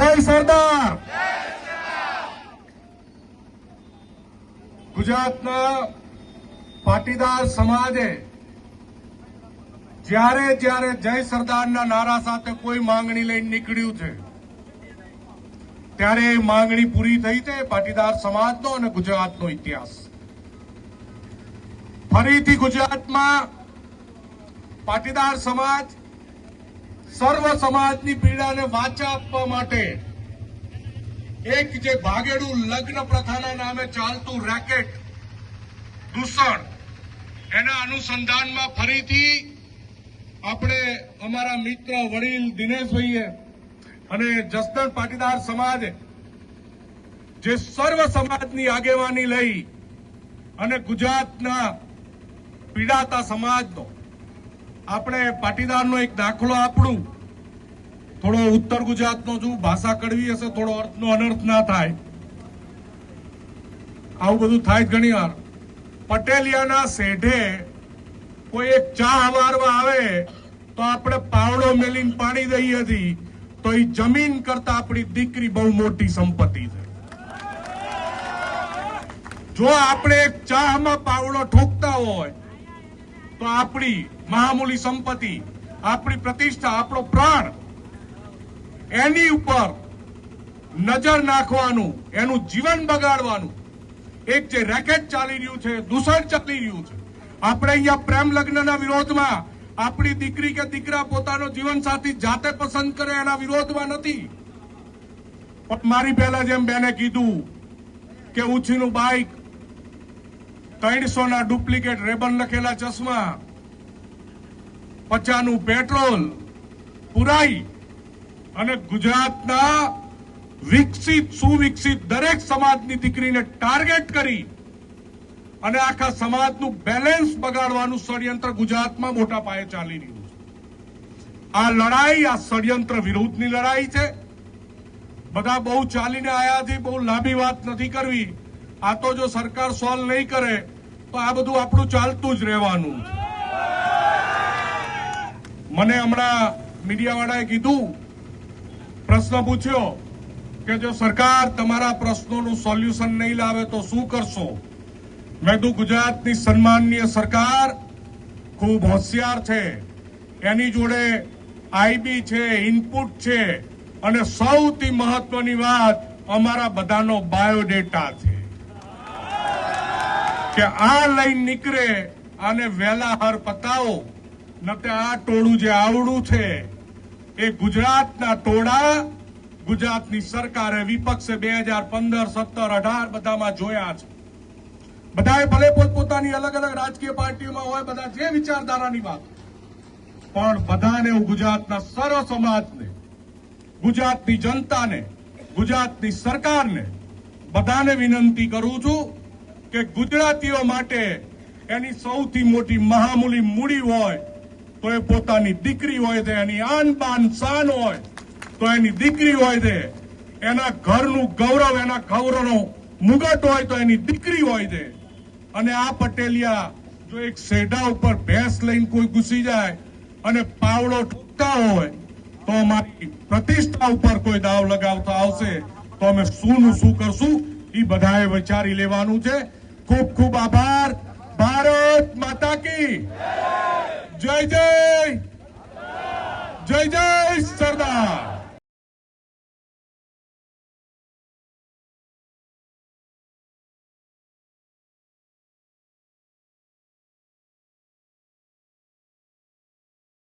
જય સરદાર. ગુજરાતના પાટીદાર સમાજે જ્યારે જ્યારે જય સરદારના નારા સાથે કોઈ માંગણી લઈને નીકળ્યું છે, ત્યારે એ માંગણી પૂરી થઈ છે પાટીદાર સમાજનો અને ગુજરાતનો ઇતિહાસ. ફરીથી ગુજરાતમાં પાટીદાર સમાજ સર્વ સમાજની પીડાને વાચા આપવા માટે એક જે ભાગેડું લગ્ન પ્રથાના નામે ચાલતું રેકેટ દૂષણ એના અનુસંધાનમાં ફરીથી આપણે અમારા મિત્ર વડીલ દિનેશભાઈએ અને જસદણ પાટીદાર સમાજે જે સર્વ સમાજની આગેવાની લઈ અને ગુજરાતના પીડાતા સમાજનો આપણે પાટીદારનો એક દાખલો આપણું. થોડો ઉત્તર ગુજરાતનો જો ભાષા કડવી હશે, થોડો અર્થનો અનર્થ ના થાય. આવું બધું થાય ઘણી વાર. પટેલિયાના શેઢે કોઈ એક ચા મારવા આવે, તો આપણે પાવડો મેલીને પાણી દઈએ છીએ તો એ જમીન કરતા આપણી દીકરી બહુ મોટી સંપત્તિ છે. જો આપણે એક ચામાં પાવડો ઠોકતા હોય, તો આપણી મહામૂલી સંપત્તિ, આપણી પ્રતિષ્ઠા, આપણો પ્રાણ, એની ઉપર નજર નાખવાનું, એનું જીવન બગાડવાનું. એક જે રેકેટ ચાલી રહ્યું છે, દૂષણ ચાલી રહ્યું છે. આપણે અહીંયા પ્રેમ લગ્નના વિરોધમાં આપણી દીકરી કે દીકરા પોતાનો જીવન સાથી જાતે પસંદ કરે, એના વિરોધમાં નથી. પણ મારી પહેલા જેમ બેને કીધું કે ઉછીનું બાઇક ત્રણસો ના ડુપ્લિકેટ રેબન લખેલા ચશ્મા પચાનું પેટ્રોલ, પુરાઈ અને ગુજરાતના વિકસિત, સુવિકસિત દરેક સમાજની દીકરીને ટાર્ગેટ કરી અને આખા સમાજનું બેલેન્સ બગાડવાનું ષડયંત્ર ગુજરાતમાં મોટા પાયે ચાલી રહ્યું છે. આ લડાઈ, આ ષડયંત્ર વિરુદ્ધની લડાઈ છે. બધા બહુ ચાલીને આયા છે, બહુ લાંબી વાત નથી કરવી. આ તો જો સરકાર સોલ્વ નહીં કરે, તો આ બધું આપણું ચાલતું જ રહેવાનું છે. મને હમણાં મીડિયાવાળાએ કીધું, પ્રશ્ન પૂછ્યો કે જો સરકાર તમારા પ્રશ્નોનું સોલ્યુશન નહીં લાવે તો શું કરશો? મેં કીધું, ગુજરાતની સન્માનનીય સરકાર ખૂબ હોશિયાર છે. એની જોડે આઈબી છે, ઇનપુટ છે અને સૌથી મહત્વની વાત અમારા બધાનો બાયોડેટા છે. કે આ લઈને નીકળે અને વહેલા હર પતાવો. નતે આ ટોળું જે આવડું છે, એ ગુજરાતના ટોળા ગુજરાતની સરકારે વિપક્ષે બે હજાર પંદર, સત્તર, અઢાર બધામાં જોયા છે. બધાએ ભલે પોતપોતાની અલગ અલગ રાજકીય પાર્ટીઓમાં હોય, બધા જે વિચારધારાની વાત પણ બધાને હું ગુજરાતના સર્વ સમાજને, ગુજરાતની જનતાને, ગુજરાતની સરકારને બધાને વિનંતી કરું છું કે ગુજરાતીઓ માટે એની સૌથી મોટી મહામૂલી મૂડી હોય તો એ પોતાની દીકરી હોય છે, એની આન બાન શાન હોય, તો એની દીકરી હોય છે. એના ઘરનું ગૌરવ, એના ગૌરવનો મુગટ હોય તો એની દીકરી હોય છે. અને આ પટેલિયા જો એક શેઢા ઉપર ભેંસ લઈને કોઈ ઘૂસી જાય અને પાવડો ઠૂકતા હોય, તો અમારી પ્રતિષ્ઠા ઉપર કોઈ દાવ લગાવતા આવશે, તો અમે શું શું કરશું? એ બધાએ વિચારી લેવાનું છે. ખૂબ ખૂબ આભાર. ભારત માતા કી. જય જય જય જય સરદાર